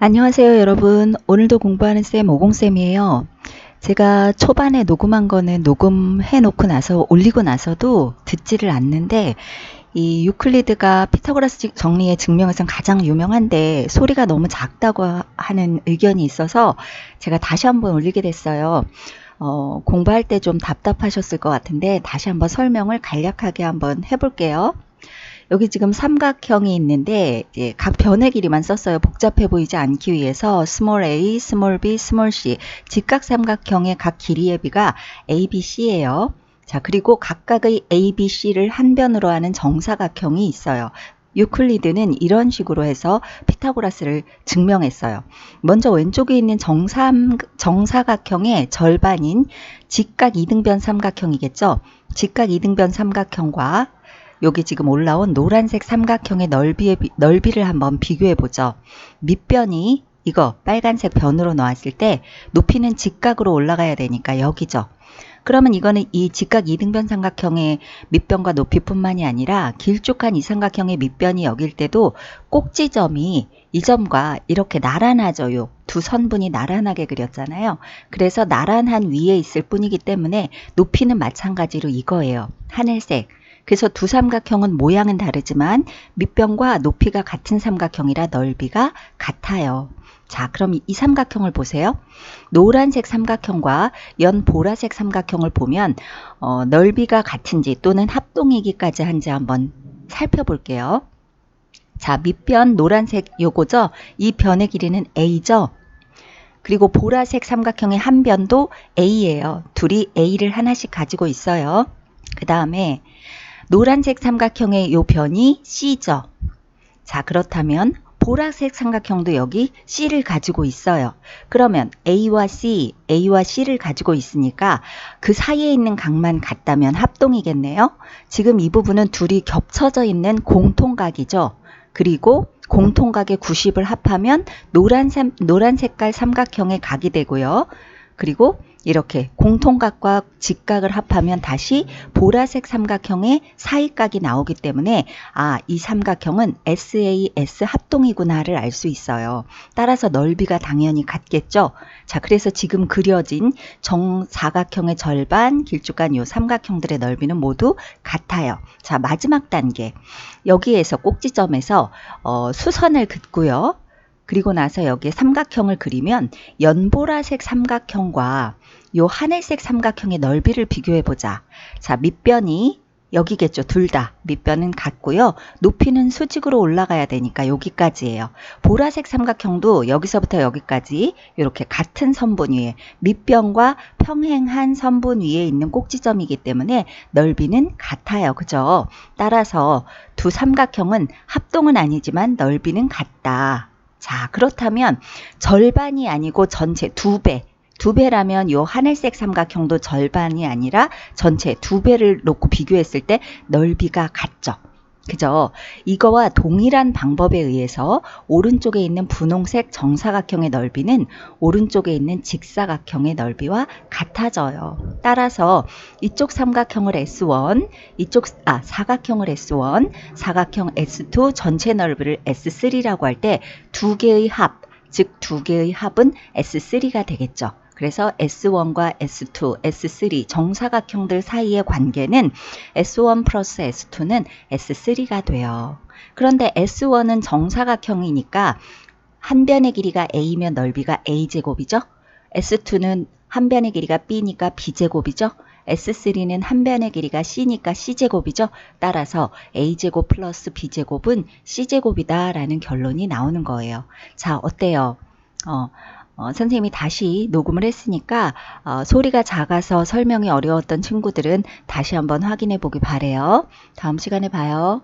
안녕하세요 여러분. 오늘도 공부하는 쌤 오공쌤이에요. 제가 초반에 녹음한 거는 녹음해 놓고 나서 올리고 나서도 듣지를 않는데 이 유클리드가 피타고라스 정리의 증명에선 가장 유명한데 소리가 너무 작다고 하는 의견이 있어서 제가 다시 한번 올리게 됐어요. 어, 공부할 때 좀 답답하셨을 것 같은데 다시 한번 설명을 간략하게 한번 해볼게요 여기 지금 삼각형이 있는데 각 변의 길이만 썼어요. 복잡해 보이지 않기 위해서 small a, small b, small c 직각 삼각형의 각 길이의 비가 a, b, c예요. 자 그리고 각각의 a, b, c를 한 변으로 하는 정사각형이 있어요. 유클리드는 이런 식으로 해서 피타고라스를 증명했어요. 먼저 왼쪽에 있는 정삼, 정사각형의 절반인 직각 이등변 삼각형이겠죠. 직각 이등변 삼각형과 여기 지금 올라온 노란색 삼각형의 넓이의 넓이를 한번 비교해 보죠. 밑변이 이거 빨간색 변으로 놓았을 때 높이는 직각으로 올라가야 되니까 여기죠. 그러면 이거는 이 직각 이등변 삼각형의 밑변과 높이뿐만이 아니라 길쭉한 이 삼각형의 밑변이 여길 때도 꼭지점이 이 점과 이렇게 나란하죠요. 두 선분이 나란하게 그렸잖아요. 그래서 나란한 위에 있을 뿐이기 때문에 높이는 마찬가지로 이거예요. 하늘색. 그래서 두 삼각형은 모양은 다르지만 밑변과 높이가 같은 삼각형이라 넓이가 같아요. 자, 그럼 이 삼각형을 보세요. 노란색 삼각형과 연 보라색 삼각형을 보면 어, 넓이가 같은지 또는 합동이기까지 한지 한번 살펴볼게요. 자, 밑변 노란색 요거죠? 이 변의 길이는 A죠? 그리고 보라색 삼각형의 한 변도 A예요. 둘이 A를 하나씩 가지고 있어요. 그 다음에 노란색 삼각형의 요 변이 C죠. 자, 그렇다면 보라색 삼각형도 여기 C를 가지고 있어요. 그러면 A와 C, A와 C를 가지고 있으니까 그 사이에 있는 각만 같다면 합동이겠네요. 지금 이 부분은 둘이 겹쳐져 있는 공통각이죠. 그리고 공통각의 90을 합하면 노란, 삼, 노란 색깔 삼각형의 각이 되고요. 그리고 이렇게 공통각과 직각을 합하면 다시 보라색 삼각형의 사이각이 나오기 때문에 아, 이 삼각형은 SAS 합동이구나를 알 수 있어요. 따라서 넓이가 당연히 같겠죠. 자, 그래서 지금 그려진 정사각형의 절반, 길쭉한 이 삼각형들의 넓이는 모두 같아요. 자, 마지막 단계. 여기에서 꼭지점에서 어, 수선을 긋고요. 그리고 나서 여기에 삼각형을 그리면 연보라색 삼각형과 요 하늘색 삼각형의 넓이를 비교해 보자. 자, 밑변이 여기겠죠. 둘 다. 밑변은 같고요. 높이는 수직으로 올라가야 되니까 여기까지예요. 보라색 삼각형도 여기서부터 여기까지 이렇게 같은 선분 위에 밑변과 평행한 선분 위에 있는 꼭지점이기 때문에 넓이는 같아요. 그죠? 따라서 두 삼각형은 합동은 아니지만 넓이는 같다. 자, 그렇다면 절반이 아니고 전체 두 배. 두 배라면 요 하늘색 삼각형도 절반이 아니라 전체 두 배를 놓고 비교했을 때 넓이가 같죠. 그죠? 이거와 동일한 방법에 의해서 오른쪽에 있는 분홍색 정사각형의 넓이는 오른쪽에 있는 직사각형의 넓이와 같아져요. 따라서 이쪽 삼각형을 S1, 이쪽 아 사각형을 S1, 사각형 S2 전체 넓이를 S3라고 할 때 두 개의 합, 즉 두 개의 합은 S3가 되겠죠. 그래서 S1과 S2, S3 정사각형들 사이의 관계는 S1 플러스 S2는 S3가 돼요. 그런데 S1은 정사각형이니까 한 변의 길이가 A면 넓이가 A제곱이죠. S2는 한 변의 길이가 B니까 B제곱이죠. S3는 한 변의 길이가 C니까 C제곱이죠. 따라서 A제곱 플러스 B제곱은 C제곱이다 라는 결론이 나오는 거예요. 자, 어때요? 어, 어, 선생님이 다시 녹음을 했으니까 어, 소리가 작아서 설명이 어려웠던 친구들은 다시 한번 확인해 보기 바래요. 다음 시간에 봐요.